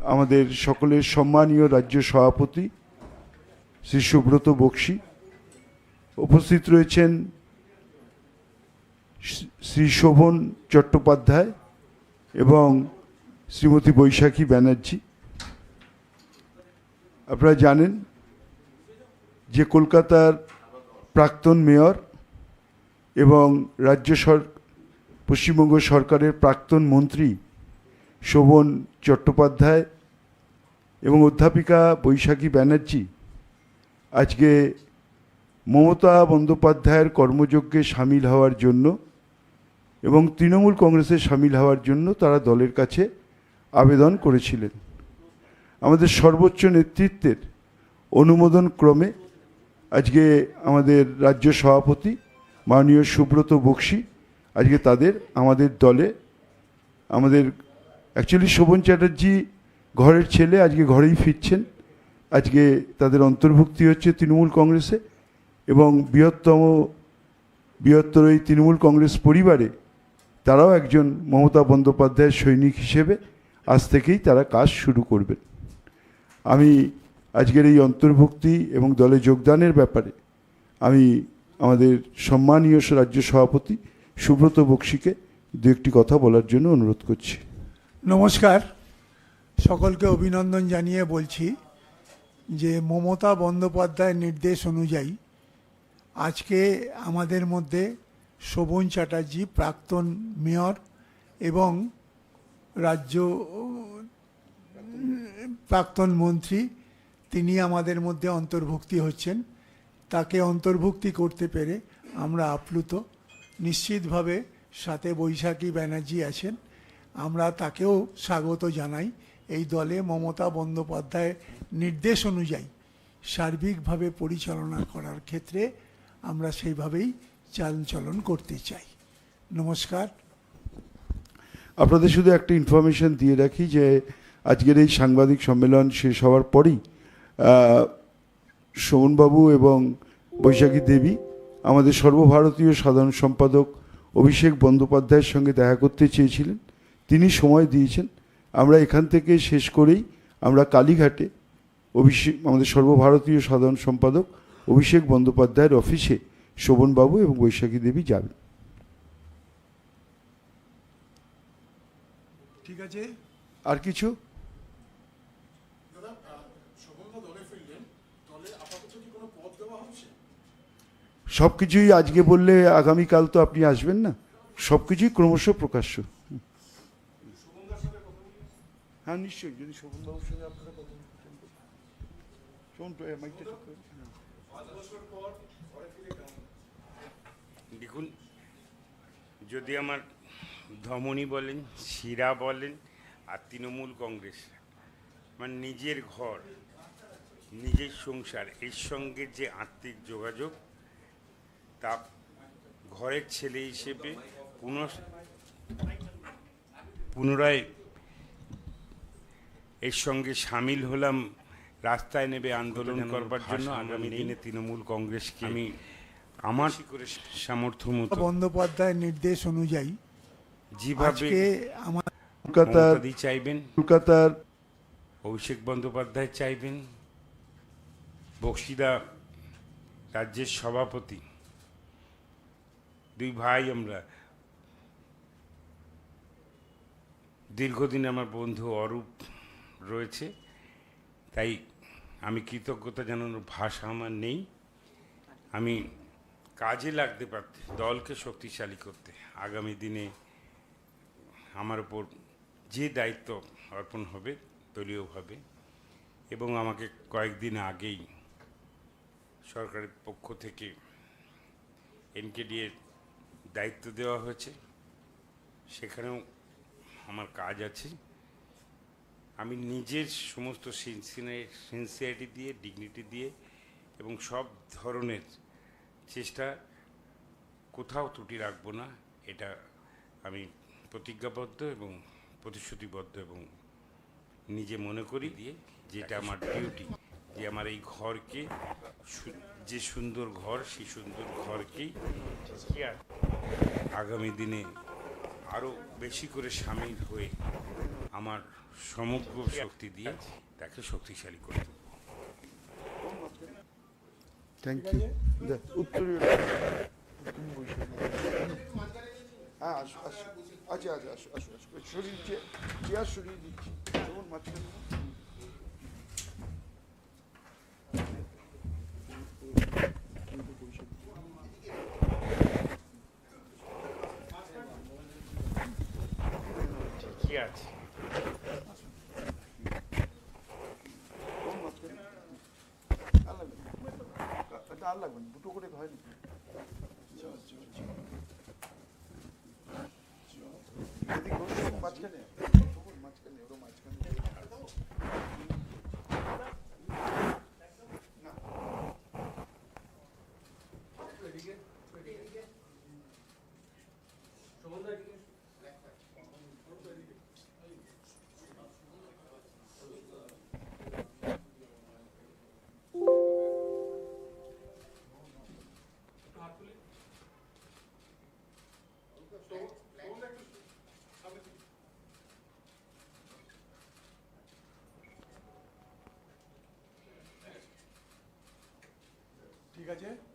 আমাদের সকলের সম্মানীয় রাজ্য সভাপতি শ্রী সুব্রত বক্সী। উপস্থিত রয়েছেন শ্রী- শোভন চট্টোপাধ্যায় এবং শ্রীমতী বৈশাখী ব্যানার্জি। আপনারা জানেন যে কলকাতার প্রাক্তন মেয়র এবং রাজ্য সর, পশ্চিমবঙ্গ সরকারের প্রাক্তন মন্ত্রী শোভন চট্টোপাধ্যায় এবং অধ্যাপিকা বৈশাখী ব্যানার্জি আজকে মমতা বন্দ্যোপাধ্যায়ের কর্মযজ্ঞে সামিল হওয়ার জন্য এবং তৃণমূল কংগ্রেসে সামিল হওয়ার জন্য তারা দলের কাছে আবেদন করেছিলেন। আমাদের সর্বোচ্চ নেতৃত্বের অনুমোদন ক্রমে আজকে আমাদের রাজ্য সভাপতি মাননীয় সুব্রত বক্সী আজকে তাদের, আমাদের দলে, আমাদের অ্যাকচুয়ালি শোভন চ্যাটার্জি ঘরের ছেলে, আজকে ঘরেই ফিরছেন। আজকে তাদের অন্তর্ভুক্তি হচ্ছে তৃণমূল কংগ্রেসে এবং বৃহত্তম, বৃহত্তর এই তৃণমূল কংগ্রেস পরিবারে তারাও একজন মমতা বন্দ্যোপাধ্যায়ের সৈনিক হিসেবে আজ থেকেই তারা কাজ শুরু করবেন। আমি আজকের এই অন্তর্ভুক্তি এবং দলে যোগদানের ব্যাপারে আমি আমাদের সম্মানীয় রাজ্য সভাপতি সুব্রত বক্সিকে দু একটি কথা বলার জন্য অনুরোধ করছি। নমস্কার। সকলকে অভিনন্দন জানিয়ে বলছি যে মমতা বন্দ্যোপাধ্যায়ের নির্দেশ অনুযায়ী আজকে আমাদের মধ্যে শোভন চ্যাটার্জি, প্রাক্তন মেয়র এবং রাজ্য, প্রাক্তন মন্ত্রী তিনি আমাদের মধ্যে অন্তর্ভুক্তি হচ্ছেন। তাকে অন্তর্ভুক্তি করতে পেরে আমরা আপ্লুত। নিশ্চিতভাবে সাথে বৈশাখী ব্যানার্জি আছেন। আমরা তাকেও স্বাগত জানাই। এই দলে মমতা বন্দ্যোপাধ্যায়ের নির্দেশ অনুযায়ী সার্বিকভাবে পরিচালনা করার ক্ষেত্রে আমরা সেইভাবেই চালচলন করতে চাই। নমস্কার। আপনাদের শুধু একটা ইনফরমেশন দিয়ে রাখি যে, আজকের এই সাংবাদিক সম্মেলন শেষ হওয়ার পরেই সোমনবাবু এবং বৈশাখী দেবী, আমাদের সর্বভারতীয় সাধারণ সম্পাদক অভিষেক বন্দ্যোপাধ্যায়ের সঙ্গে দেখা করতে চেয়েছিলেন। তিনি সময় দিয়েছেন। আমরা এখান থেকে শেষ করেই আমরা কালীঘাটে অভিষেক আমাদের সর্বভারতীয় সাধারণ সম্পাদক অভিষেক বন্দ্যোপাধ্যায়ের অফিসে শোভনবাবু এবং বৈশাখী দেবী যাবেন। ঠিক আছে। আর কিছু? সব কিছুই আজকে বললে আগামীকাল তো আপনি আসবেন না। সব কিছুই ক্রমশ প্রকাশ্য। হ্যাঁ নিশ্চয়ই যদি। দেখুন যদি আমার ধমনী বলেন শিরা বলেন আর তৃণমূল কংগ্রেস মানে নিজের ঘর নিজের সংসার এর সঙ্গে যে আত্মিক যোগাযোগ তা ঘরের ছেলে হিসেবে পুনঃ পুনরায় এর সঙ্গে সামিল হলাম রাস্তায় নেবে আন্দোলন করবার জন্য। আগামী দিনে তৃণমূল কংগ্রেসকে আমি আমার সামর্থ্য মতো বন্দ্যোপাধ্যায়ের নির্দেশ অনুযায়ী যেভাবে আমার কলকাতার চাইবেন কলকাতার অভিষেক বন্দ্যোপাধ্যায় চাইবেন বক্সিদা রাজ্যের সভাপতি দুই ভাই আমরা দীর্ঘদিন আমার বন্ধু অরূপ রয়েছে। তাই আমি কৃতজ্ঞতা জানানোর ভাষা আমার নেই। আমি কাজে লাগতে পারতে, দলকে শক্তিশালী করতে আগামী দিনে আমার উপর যে দায়িত্ব অর্পণ হবে দলীয়ভাবে এবং আমাকে কয়েকদিন আগেই সরকারের পক্ষ থেকে এনকেডিএর দায়িত্ব দেওয়া হয়েছে। সেখানেও আমার কাজ আছে। আমি নিজের সমস্ত সিনসিয়ারিটি দিয়ে ডিগনিটি দিয়ে এবং সব ধরনের চেষ্টা কোথাও ত্রুটি রাখব না, এটা আমি প্রতিজ্ঞাবদ্ধ এবং প্রতিশ্রুতিবদ্ধ এবং নিজে মনে করি দিয়ে যেটা আমার ডিউটি যে আমার এই ঘরকে যে সুন্দর ঘর, সেই সুন্দর ঘরকেই আগামী দিনে আরও বেশি করে সামিল হয়ে আমার সমগ্র শক্তি দিয়ে তাকে শক্তিশালী করে তুলব থ্যাংক ইউ উত্তরীয় হ্যাঁ আসো আসো। আচ্ছা আচ্ছা আসো আসো আসো। শরীর চেয়ার সরিয়ে দিচ্ছি। যেমন মাঝখানে। ঠিকই আছে? আর লাগবে দুটো করে হয় না এদিকে মাঝখানে ঠিক আছে